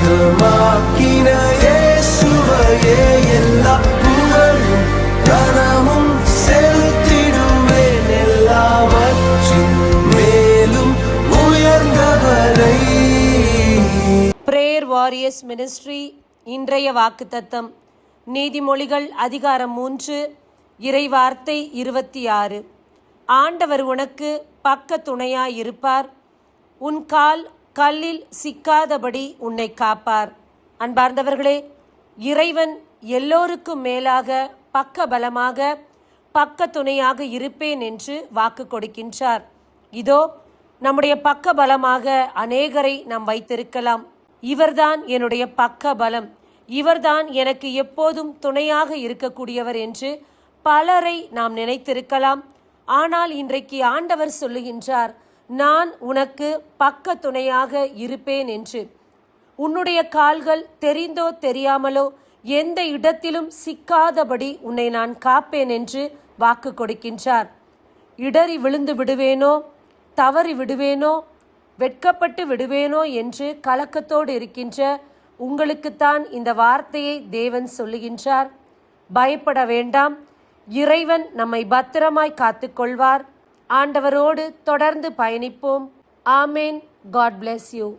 சொந்தமாக்கின இயேசுவையே warriors ministry இன்றைய வாக்குத்தத்தம். நீதிமொழிகள் அதிகாரம் மூன்று இறைவார்த்தை இருபத்தி ஆறு. ஆண்டவர் உனக்கு பக்க துணையாயிருப்பார் உன் கால் கல்லில் சிக்காதபடி உன்னை காப்பார். அன்பார்ந்தவர்களே இறைவன் எல்லோருக்கும் மேலாக பக்க பலமாக பக்க துணையாக இருப்பேன் என்று வாக்கு கொடுக்கின்றார். இதோ நம்முடைய பக்க பலமாக அநேகரை நாம் வைத்திருக்கலாம். இவர்தான் என்னுடைய பக்க பலம் இவர்தான் எனக்கு எப்போதும் துணையாக இருக்கக்கூடியவர் என்று பலரை நாம் நினைத்திருக்கலாம். ஆனால் இன்றைக்கு ஆண்டவர் சொல்லுகின்றார் நான் உனக்கு பக்க துணையாக இருப்பேன் என்று. உன்னுடைய கால்கள் தெரிந்தோ தெரியாமலோ எந்த இடத்திலும் சிக்காதபடி உன்னை நான் காப்பேன் என்று வாக்கு கொடுக்கின்றார். இடறி விழுந்து விடுவேனோ தவறி விடுவேனோ வெட்கப்பட்டு விடுவேனோ என்று கலக்கத்தோடு இருக்கின்ற உங்களுக்குத்தான் இந்த வார்த்தையை தேவன் சொல்லுகின்றார். பயப்பட வேண்டாம். இறைவன் நம்மை பத்திரமாய் காத்துக்கொள்வார். ஆண்டவரோடு தொடர்ந்து பயணிப்போம். ஆமேன். God bless you